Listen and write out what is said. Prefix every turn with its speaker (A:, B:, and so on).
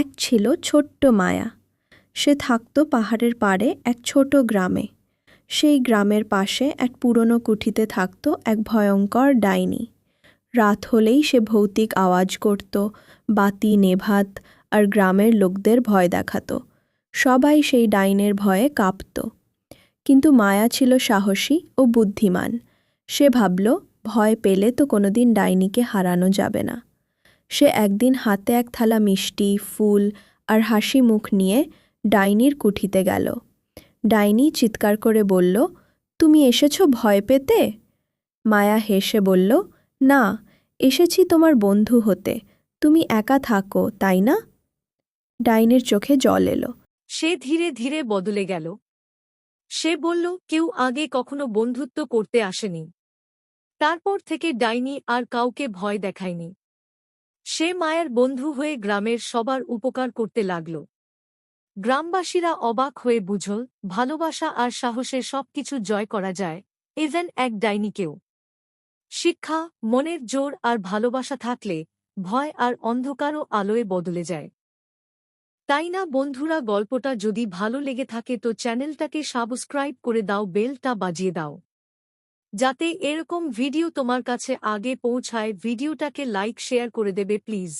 A: এক ছিল ছোট্ট মায়া। সে থাকত পাহাড়ের পাড়ে এক ছোট গ্রামে। সেই গ্রামের পাশে এক পুরনো কুঠিতে থাকত এক ভয়ঙ্কর ডাইনি। রাত হলেই সে ভৌতিক আওয়াজ করত, বাতি, নেভাত আর গ্রামের লোকদের ভয় দেখাতো। সবাই সেই ডাইনের ভয়ে কাঁপত। কিন্তু মায়া ছিল সাহসী ও বুদ্ধিমান। সে ভাবল, ভয় পেলে তো কোনোদিন ডাইনিকে হারানো যাবে না। সে একদিন হাতে এক থালা মিষ্টি, ফুল আর হাসি মুখ নিয়ে ডাইনির কুঠিতে গেল। ডাইনি চিৎকার করে বলল, তুমি এসেছ ভয় পেতে? মায়া হেসে বলল, না, এসেছি তোমার বন্ধু হতে। তুমি একা থাকো, তাই না? ডাইনের চোখে জল এলো।
B: সে ধীরে ধীরে বদলে গেল। সে বলল, কেউ আগে কখনো বন্ধুত্ব করতে আসেনি। তারপর থেকে ডাইনি আর কাউকে ভয় দেখায়নি। সে মায়ের বন্ধু হয়ে গ্রামের সবার উপকার করতে লাগল। গ্রামবাসীরা অবাক হয়ে বুঝল, ভালোবাসা আর সাহসে সবকিছু জয় করা যায়, ইভেন এক ডাইনিকেও শিক্ষা, মনের জোর আর ভালোবাসা থাকলে ভয় আর অন্ধকারও আলোয় বদলে যায়। তাই না বন্ধুরা, গল্পটা যদি ভালো লেগে থাকে তো চ্যানেলটাকে সাবস্ক্রাইব করে দাও, বেলটা বাজিয়ে দাও। যাতে এরকম ভিডিও তোমার কাছে আগে পৌঁছায় ভিডিওটাকে লাইক শেয়ার করে দেবে প্লিজ